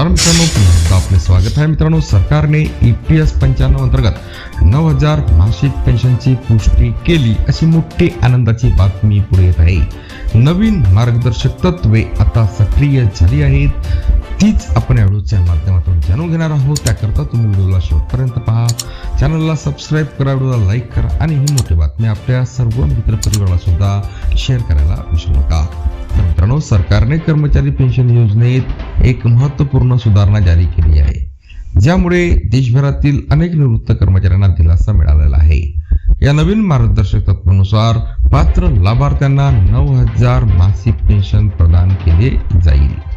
नमस्कार मित्रांनो पुन्हा एकदा आपले स्वागत आहे मित्रांनो. सरकारने ई पी एस पंच्याण्णव अंतर्गत नऊ हजार मासिक पेन्शनची पुष्टी केली अशी मोठी आनंदाची बातमी पुढे येत आहे. नवीन मार्गदर्शक तत्वे आता सक्रिय झाली आहेत. तीच आपण या व्हिडिओच्या माध्यमातून जाणून घेणार आहोत. त्याकरता तुम्ही व्हिडिओला शेवटपर्यंत पहा. चॅनलला सबस्क्राईब करा व्हिडिओला लाईक करा आणि ही मोठी बातमी आपल्या सर्व मित्रपरिवाराला सुद्धा शेअर करायला विसरू नका. तर मित्रांनो सरकारने कर्मचारी पेन्शन योजनेत एक महत्त्वपूर्ण सुधारणा जारी केली आहे. ज्यामुळे देशभरातील अनेक निवृत्त कर्मचाऱ्यांना दिलासा मिळालेला आहे. या नवीन मार्गदर्शक तत्वानुसार पात्र लाभार्थ्यांना नऊ हजार मासिक पेन्शन प्रदान केले जाईल.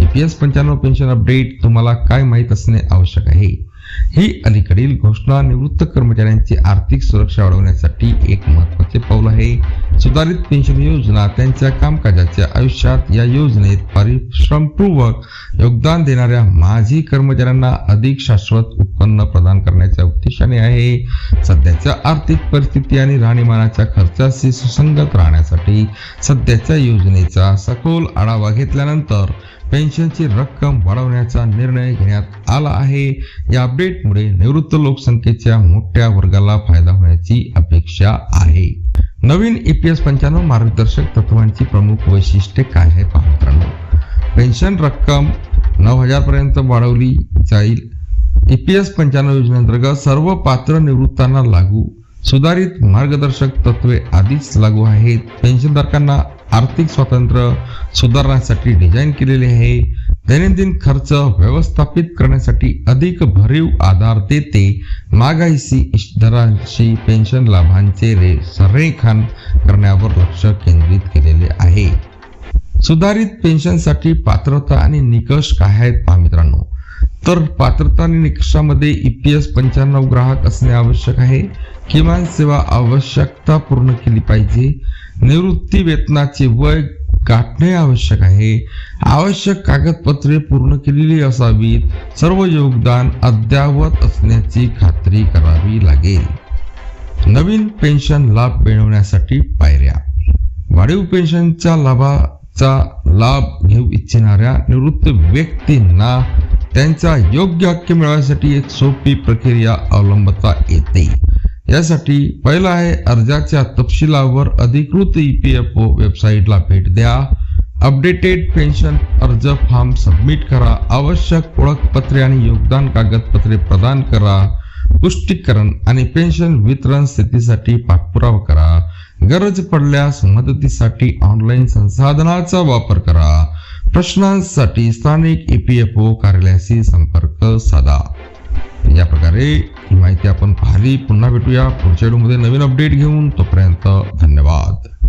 एपीएस पंच्याण्णव पेन्शन अपडेट तुम्हाला काय माहीत असणे आवश्यक आहे? ही अलीकडील घोषणा निवृत्त कर्मचाऱ्यांची आर्थिक सुरक्षा वाढवण्यासाठी एक महत्त्वाचे पाऊल आहे. सुधारित पेन्शन योजना त्यांच्या कामकाजाच्या आयुष्यात या योजनेत परिश्रमपूर्वक योगदान देणाऱ्या माजी कर्मचाऱ्यांना अधिक शाश्वत उत्पन्न प्रदान करण्याच्या उद्देशाने आहे. सध्याच्या आर्थिक परिस्थिती आणि राहणीमानाच्या खर्चाशी सुसंगत राहण्यासाठी सध्याच्या योजनेचा सखोल आढावा घेतल्यानंतर पेन्शनची रक्कम वाढवण्याचा निर्णय घेण्यात आला आहे. या अपडेटमुळे निवृत्त लोकसंख्येच्या मोठ्या वर्गाला फायदा होण्याची अपेक्षा आहे. नवीन ई पी एस पंच्याण्णव मार्गदर्शक तत्वांची प्रमुख वैशिष्ट्ये काय आहे पहा मित्रांनो. पेन्शन रक्कम नऊ हजार पर्यंत वाढवली जाईल. ई पी एस पंच्याण्णव योजनेअंतर्गत सर्व पात्र निवृत्तांना लागू सुधारित मार्गदर्शक तत्वे आधीच लागू आहेत. पेन्शनधारकांना आर्थिक स्वातंत्र्य सुधारण्यासाठी डिझाईन केलेले आहे. दैनंदिन खर्च व्यवस्थापित करण्यासाठी अधिक भरीव आधार देते. महागाईशी दरांशी पेन्शन लाभांचे रे संरेखन करण्यावर लक्ष केंद्रित केलेले आहे. सुधारित पेन्शनसाठी पात्रता आणि निकष काय आहेत पहा मित्रांनो? तर पात्रता आणि निकषामध्ये ई पी एस पंच्याण्णव ग्राहक असणे आवश्यक आहे. किमान सेवा आवश्यकता पूर्ण केली पाहिजे. निवृत्ती वेतनाचे वय गाठणे आवश्यक आहे. आवश्यक कागदपत्रे पूर्ण केलेली असावीत. सर्व योगदान अद्यावत असण्याची खात्री करावी लागेल. नवीन पेन्शन लाभ मिळवण्यासाठी पायऱ्या. वाढीव पेन्शनच्या लाभाचा लाभ घेऊ इच्छिणाऱ्या निवृत्त व्यक्तींना त्यांचा योग्य हक्क मिळवण्यासाठी एक सोपी प्रक्रिया अवलंबता येते. यासाठी पहिला आहे अर्जाच्या तपशिलावर अधिकृत ई पी एफ ओ वेबसाईटला भेट द्या. अपडेटेड पेन्शन अर्ज फॉर्म सबमिट करा. आवश्यक ओळखपत्रे आणि योगदान कागदपत्रे प्रदान करा. पुष्टीकरण आणि पेन्शन वितरण स्थितीसाठी पाठपुरावा करा. गरज पडल्यास मदतीसाठी ऑनलाईन संसाधनाचा वापर करा. प्रश्नांसाठी स्थानिक ई पी एफ ओ कार्यालयाशी संपर्क साधा. या प्रकारे ही माहिती आपण पाहिली. पुन्हा भेटूया पुढच्या व्हिडिओमध्ये नवीन अपडेट घेऊन. तोपर्यंत धन्यवाद.